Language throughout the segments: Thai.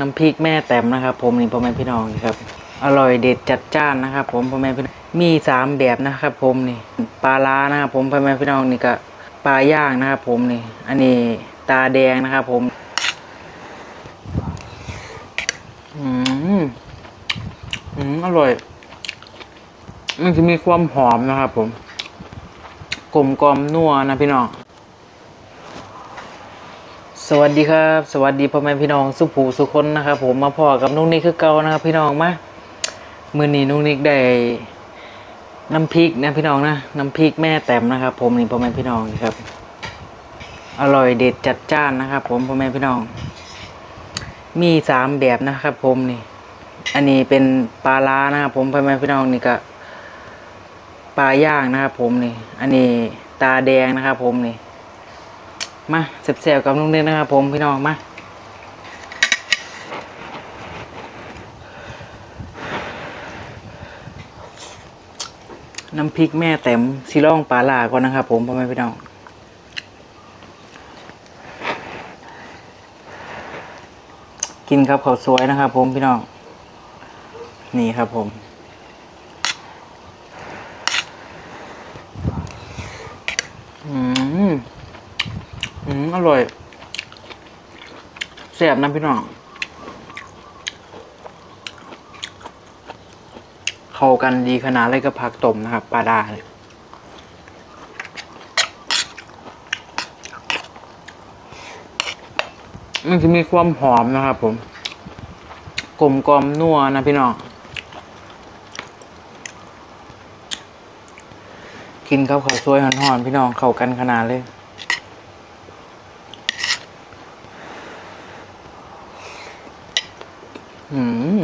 น้ำพริกแม่แต้มนะครับ ผมนี่พ่อแม่พี่น้องครับ อร่อยเด็ดจัดจ้านนะครับ ผมพ่อแม่พี่น้องมีสามแบบนะครับ ผมนี่ปลาล้านะครับ ผมพ่อแม่พี่น้องนี่ก็ปลาย่างนะครับ ผมนี่ อันนี้ตาแดงนะครับ ผม อืมอืมอร่อยมันจะมีความหอมนะครับ ผมกลมกลมนัวนะพี่น้อง สวัสดีครับ สวัสดีพ่อแม่พี่น้องสุภูสุคนนะครับ ผมมาพอกับนุกนิกคือเก่านะครับพี่น้องมามือนี้นุกนิกได้น้ำพริกนะพี่น้องนะน้ำพริกแม่แต้มนะครับ ผมนี่พ่อแม่พี่น้องครับ อร่อยเด็ดจัดจ้านนะครับ ผมพ่อแม่พี่น้อง มีสามแบบนะครับ ผมนี่ อันนี้เป็นปลาล้านะครับผมพ่อแม่พี่น้องนี่ก็ปลาย่างนะครับ ผมนี่ อันนี้ตาแดงนะครับ ผมนี่ มาเสียบๆกับลุงเด่นนะครับผมพี่น้องมาน้ำพริกแม่แต้มซีร่องปลาลาก่อนนะครับผมพ่อแม่พี่น้องกินครับข้าวสวยนะครับผมพี่น้องนี่ครับผมอืม อร่อยแซ่บนะพี่น้องเข้ากันดีขนาดเลยกับผักต้มนะครับปลาดาเลยมันจะมีความหอมนะครับผม กลมกลมนัวนะพี่น้อง กินข้าวข้าวสวยหอนๆพี่น้องเข้ากันขนาดเลย อืม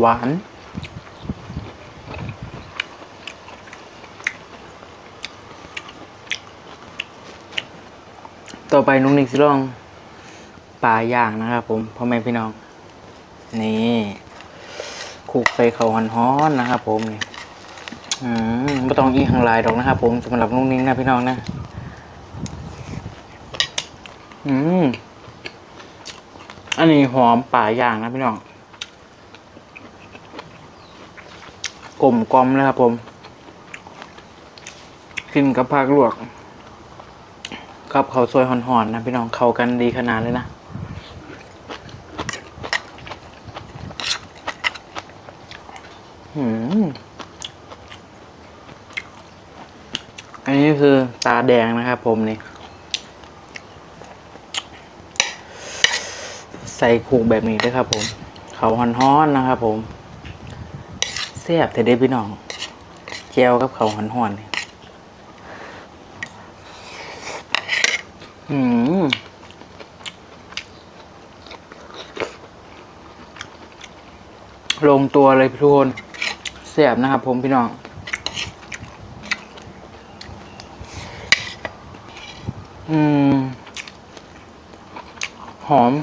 หวาน ต่อไปนุ้งนิกสิลองปลาย่างนะครับผมพ่อแม่พี่น้อง นี่คลุกใส่เขาวฮ้อนๆนะครับผมนี่อืมไม่ต้องอีกข้างลายดอกนะครับผมสำหรับนุ้งนิกนะพี่น้องนะ อืม อันนี้หอมป่าย่างนะพี่น้องกลมกลอมเลยครับผม กินกับผักลวก กับข้าวซอยห่อนๆนะพี่น้องเข้ากันดีขนาดเลยนะอืมอันนี้คือตาแดงนะครับผมนี่ ใส่คูกแบบนี้ด้วยครับ ผมเขาฮ้อนๆนะครับ ผมแซ่บแต่ได้พี่น้องแก้วกับเขาฮ้อนๆนี่อืมลงตัวเลยพี่ทุกคนแซ่บนะครับ ผมพี่น้องอืม หอม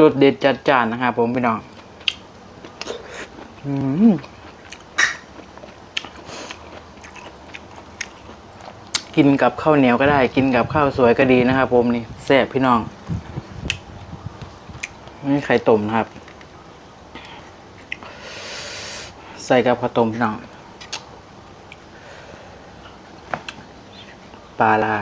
รสเด็ดจัดจานนะครับผมพี่น้องกินกับข้าวเหนียวก็ได้ กินกับข้าวสวยก็ดีนะครับผมนี่แซ่บพี่น้องนี่ไข่ต้มนะครับ ใส่กับข้าวต้มพี่น้องปลาลา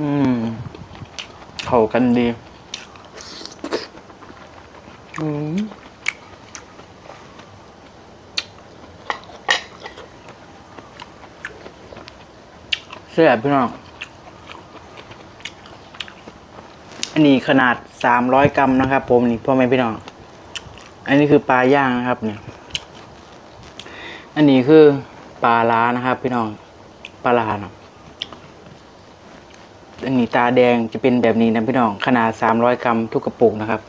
อืม เข้ากันดี อืมเสียบพี่น้อง อันนี้ขนาดสามร้อยกรัมนะครับ ผมนี่พ่อแม่พี่น้อง อันนี้คือปลาย่างนะครับเนี่ย อันนี้คือปลาล้านะครับ พี่น้อง ปลาลาเนาะ อันนี้ตาแดงจะเป็นแบบนี้นะพี่น้องขนาด 300 กรัมทุกกระปุกนะครับ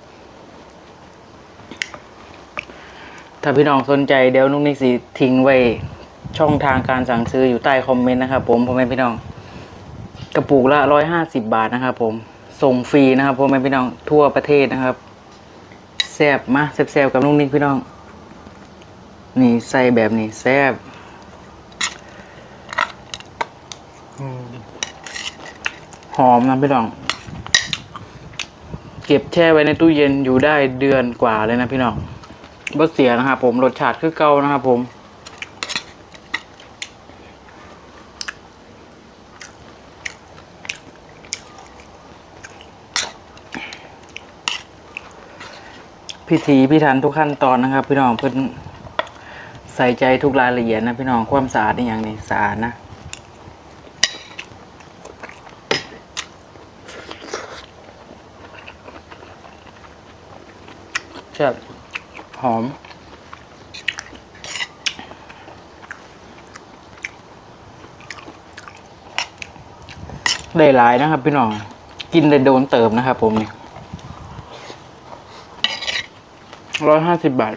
ถ้าพี่น้องสนใจเดี๋ยวนุกนิกสิทิ้งไว้ช่องทางการสั่งซื้ออยู่ใต้คอมเมนต์นะครับผมพ่อแม่พี่น้อง กระปุกละ150บาทนะครับผมส่งฟรีนะครับพ่อแม่พี่น้องทั่วประเทศนะครับแซบมาแซบๆกับลุงนิกพี่น้อง นี่ใส่แบบนี้แซบอืมห อมนะพี่น้อง เก็บแช่ไว้ในตู้เย็นอยู่ได้เดือนกว่าเลยนะพี่น้องบ่เสียนะครับผมรสชาติคือเก่านะครับผมพิธีพิธันทุกขั้นตอนนะครับ พี่น้องเพิ่อนใส่ใจทุกรายละเอียดนะพี่น้องความสะอาดนี่อย่างนี้สะอาดนะ ซ่บหอม ได้หลายนะครับพี่น้อง กินได้โดนเติมนะครับผมนี่ร้อยห้าสิบบาท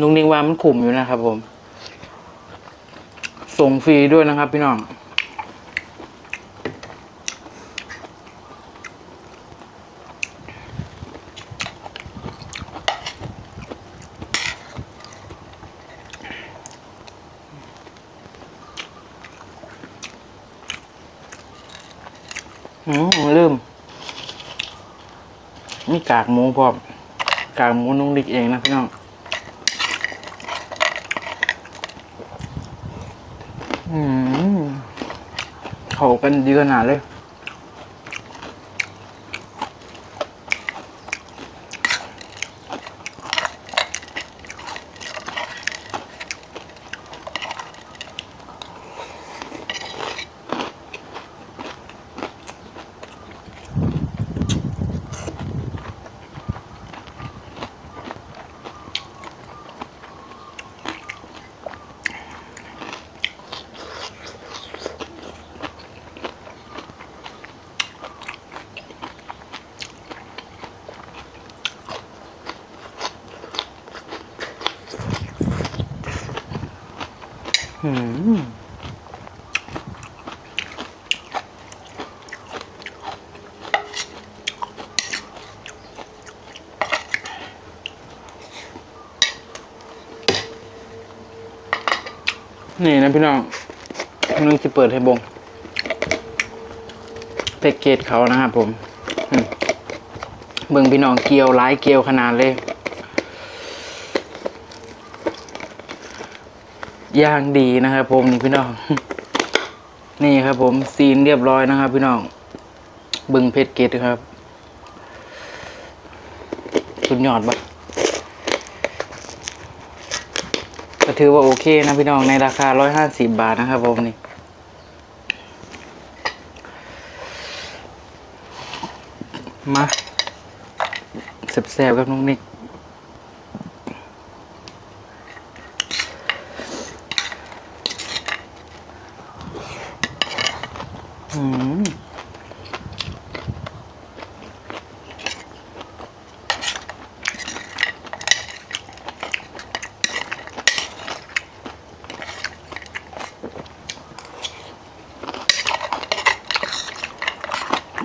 ลุงนิงว่ามันขุมอยู่นะครับผม ส่งฟรีด้วยนะครับพี่น้อง อืมลืมมีกากหมูพร้อมกากหมูนุ่งดิกเองนะพี่น้องอืมเขากันดีขนาดเลย อืมนี่นะพี่น้องนึงจะเปิดให้บงแพ็กเกจเขานะครับผมอืมเบิ่งพี่น้องเกลียวร้ายเกลียวขนาดเลย ย่างดีนะครับ ผมนี่พี่น้อง นี่ครับ ผมซีนเรียบร้อยนะครับ พี่น้องบึงเพชรเกตครับ สุดยอดปะก็ถือว่าโอเคนะพี่น้องในราคาร้อยห้าสิบบาทนะครับ ผมนี่มาแซ่บๆกับน้องนิก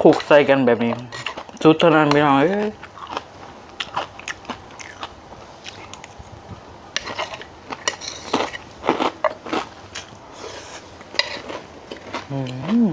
คลุกใส่กันแบบนี้สุดเท่านั้นไม่น้อยเอ้ยอืม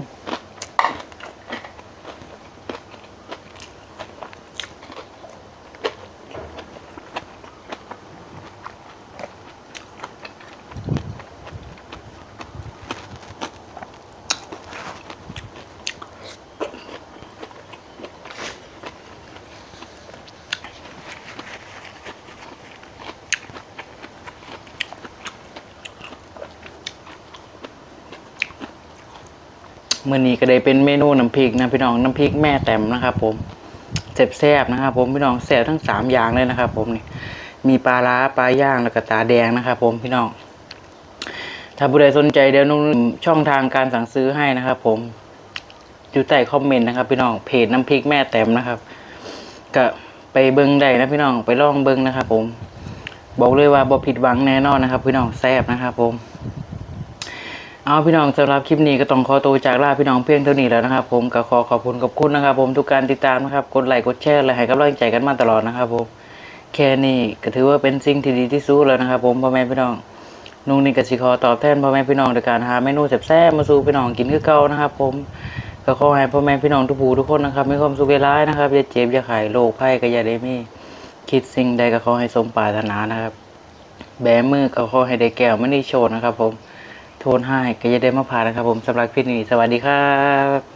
มื่อนี้ก็ได้เป็นเมนูน้ำพริกนะพี่น้องน้ำพริกแม่แต้มนะครับ ผมแซ่บๆนะครับผมพี่น้องแซ่บทั้งสามอย่างเลยนะครับ ผมนี่มีปลาล้าปลาย่างแล้วก็ตาแดงนะครับ ผมพี่น้อง ถ้าผู้ใดสนใจเดี๋ยวนุ่นช่องทางการสั่งซื้อให้นะครับ ผมอยู่ใต้คอมเมนต์นะครับ พี่น้องเพจน้ำพริกแม่แต้มนะครับ ก็ไปเบิ้งได้นะพี่น้องไปลองเบิ้งนะครับ ผม บอกเลยว่าบ่ผิดหวังแน่นอนนะครับ พี่น้องแซ่บนะครับ ผม เอาพี่น้องสำหรับคลิปนี้ก็ต้องขอตัวจากลาพี่น้องเพียงเท่านี้แล้วนะครับ ผมก็ขอขอบคุณขอบคุณนะครับ ผมทุกการติดตามนะครับกดไลค์กดแชร์และให้กำลังใจกันมาตลอดนะครับผมแค่นี้ก็ถือว่าเป็นสิ่งที่ดีที่สุดแล้วนะครับ ผมพ่อแม่พี่น้องนุ่งนี่ก็สิขอตอบแทนพ่อแม่พี่น้องโดยการหาเมนูแซ่บๆมาสู่พี่น้องกินคือเก่านะครับ ผมก็ขอให้พ่อแม่พี่น้องทุกผู้ทุกคนนะครับมีความสุขหลายๆนะครับอย่าเจ็บอย่าไข้โรคภัยก็อย่าได้มีคิดสิ่งใดก็ขอให้สมปรารถนานะครับ แบมือก็ขอให้ได้แก้วไม่ได้โชดนะครับ ผม โทนให้ก็จะได้มาผ่านนะครับผมสำหรับคลิปนี้สวัสดีครับ